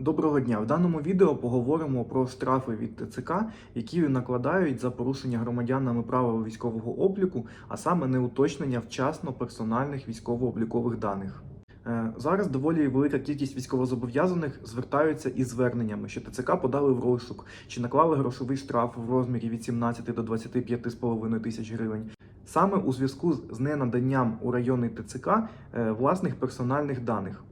Доброго дня! В даному відео поговоримо про штрафи від ТЦК, які накладають за порушення громадянами правил військового обліку, а саме неуточнення вчасно персональних військово-облікових даних. Е, Зараз доволі велика кількість військовозобов'язаних звертаються із зверненнями, що ТЦК подали в розшук чи наклали грошовий штраф в розмірі від 17 до 25,5 тисяч гривень. Саме у зв'язку з ненаданням у районний ТЦК е, власних персональних даних.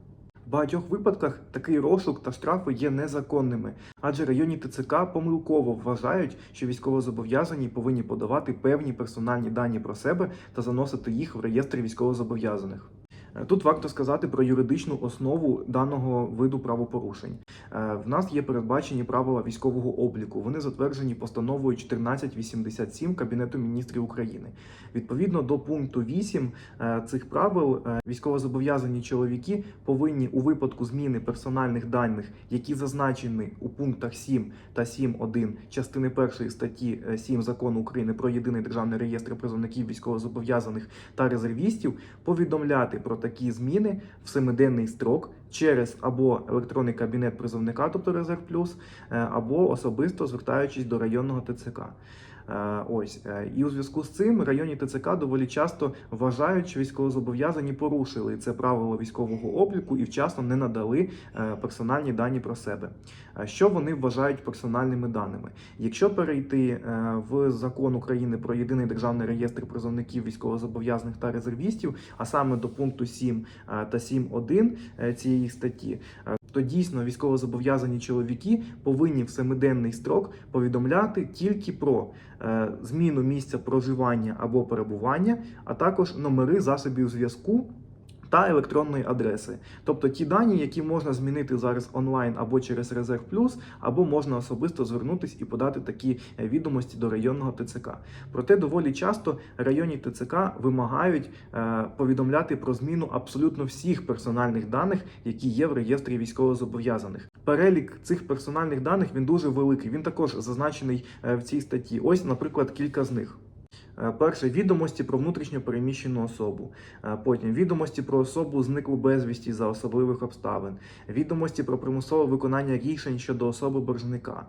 Багатьох випадках такий розшук та штрафи є незаконними, адже районні ТЦК помилково вважають, що військовозобов'язані повинні подавати певні персональні дані про себе та заносити їх в реєстр військовозобов'язаних. Е, Тут варто сказати про юридичну основу даного виду правопорушень. Е, В нас є передбачені правила військового обліку. Вони затверджені постановою 1487 Кабінету міністрів України. Відповідно до пункту 8 е, цих правил, військовозобов'язані чоловіки повинні у випадку зміни персональних даних, які зазначені у пунктах 7 та 7.1 частини 1 статті е, 7 закону України про єдиний державний реєстр призовників військовозобов'язаних та резервістів, повідомляти про такі зміни в семиденний строк через або електронний кабінет призовника, тобто Резерв Плюс, е, або особисто звертаючись до районного ТЦК. Е, Ось е, і у зв'язку з цим районні ТЦК доволі часто вважають, що військовозобов'язані порушили це правило військового обліку і вчасно не надали е, персональні дані про себе. Що вони вважають персональними даними? Якщо перейти в закон України про єдиний державний реєстр призовників військовозобов'язаних та резервістів, а саме до пункту 7 е, та 7.1 е, цієї статті, то дійсно військовозобов'язані чоловіки повинні в семиденний строк повідомляти тільки про е, зміну місця проживання або перебування, а також номери засобів зв'язку. Та електронної адреси, тобто ті дані, які можна змінити зараз онлайн або через Резерв Плюс, або можна особисто звернутися і подати такі е, відомості до районного ТЦК. Проте доволі часто районні ТЦК вимагають е, повідомляти про зміну абсолютно всіх персональних даних, які є в реєстрі військовозобов'язаних. Перелік цих персональних даних він дуже великий. Він також зазначений е, в цій статті. Ось, наприклад, кілька з них. Е, Перше відомості про внутрішньо переміщену особу. Е, Потім відомості про особу зниклу безвісті за особливих обставин. Відомості про примусове виконання рішень щодо особи боржника.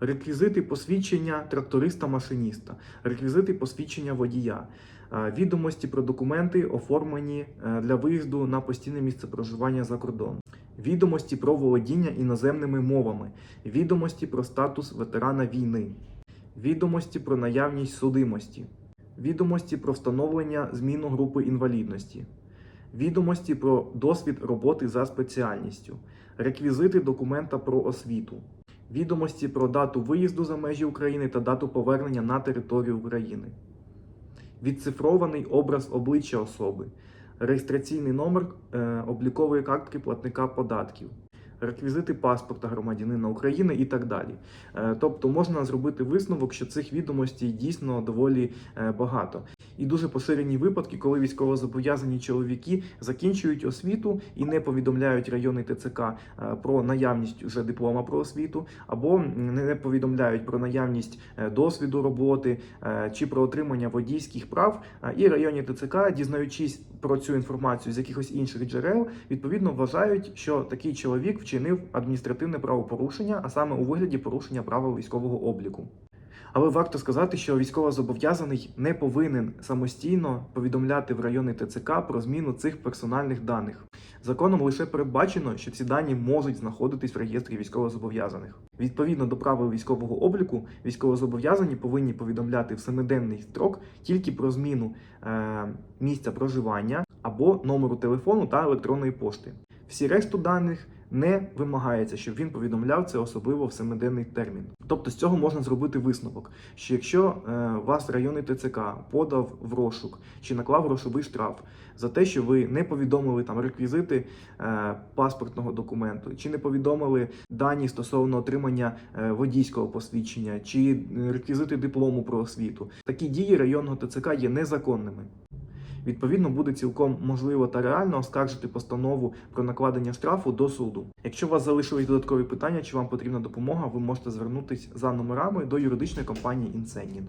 Реквізити посвідчення тракториста-машиніста, реквізити посвідчення водія, е, відомості про документи, оформлені для виїзду на постійне місце проживання за кордон, відомості про володіння іноземними мовами, відомості про статус ветерана війни, відомості про наявність судимості, відомості про встановлення зміну групи інвалідності, відомості про досвід роботи за спеціальністю, реквізити документа про освіту. Відомості про дату виїзду за межі України та дату повернення на територію України, відцифрований образ обличчя особи, реєстраційний номер е, облікової картки платника податків, реквізити паспорта громадянина України і так далі. Е, тобто можна зробити висновок, що цих відомостей дійсно доволі е, багато. І дуже поширені випадки, коли військовозобов'язані чоловіки закінчують освіту і не повідомляють районний ТЦК е, про наявність вже диплома про освіту, або не повідомляють про наявність е, досвіду роботи е, чи про отримання водійських прав. І районні ТЦК, дізнаючись про цю інформацію з якихось інших джерел, відповідно вважають, що такий чоловік вчинив адміністративне правопорушення, а саме у вигляді порушення правил військового обліку. Але варто сказати, що військовозобов'язаний не повинен самостійно повідомляти в районний ТЦК про зміну цих персональних даних. Законом лише передбачено, що ці дані можуть знаходитись в реєстрі військовозобов'язаних. Відповідно до правил військового обліку, військовозобов'язані повинні повідомляти в семиденний строк тільки про зміну е, місця проживання або номеру телефону та електронної пошти. Всі решту даних не вимагається, щоб він повідомляв це особливо в семиденний термін. Тобто з цього можна зробити висновок, що якщо е, вас районний ТЦК подав в розшук чи наклав грошовий штраф за те, що ви не повідомили там реквізити е, паспортного документу, чи не повідомили дані стосовно отримання е, водійського посвідчення, чи реквізити диплому про освіту, такі дії районного ТЦК є незаконними. Відповідно, буде цілком можливо та реально оскаржити постанову про накладення штрафу до суду. Якщо у вас залишились додаткові питання, чи вам потрібна допомога, ви можете звернутися за номерами до юридичної компанії Інсенін.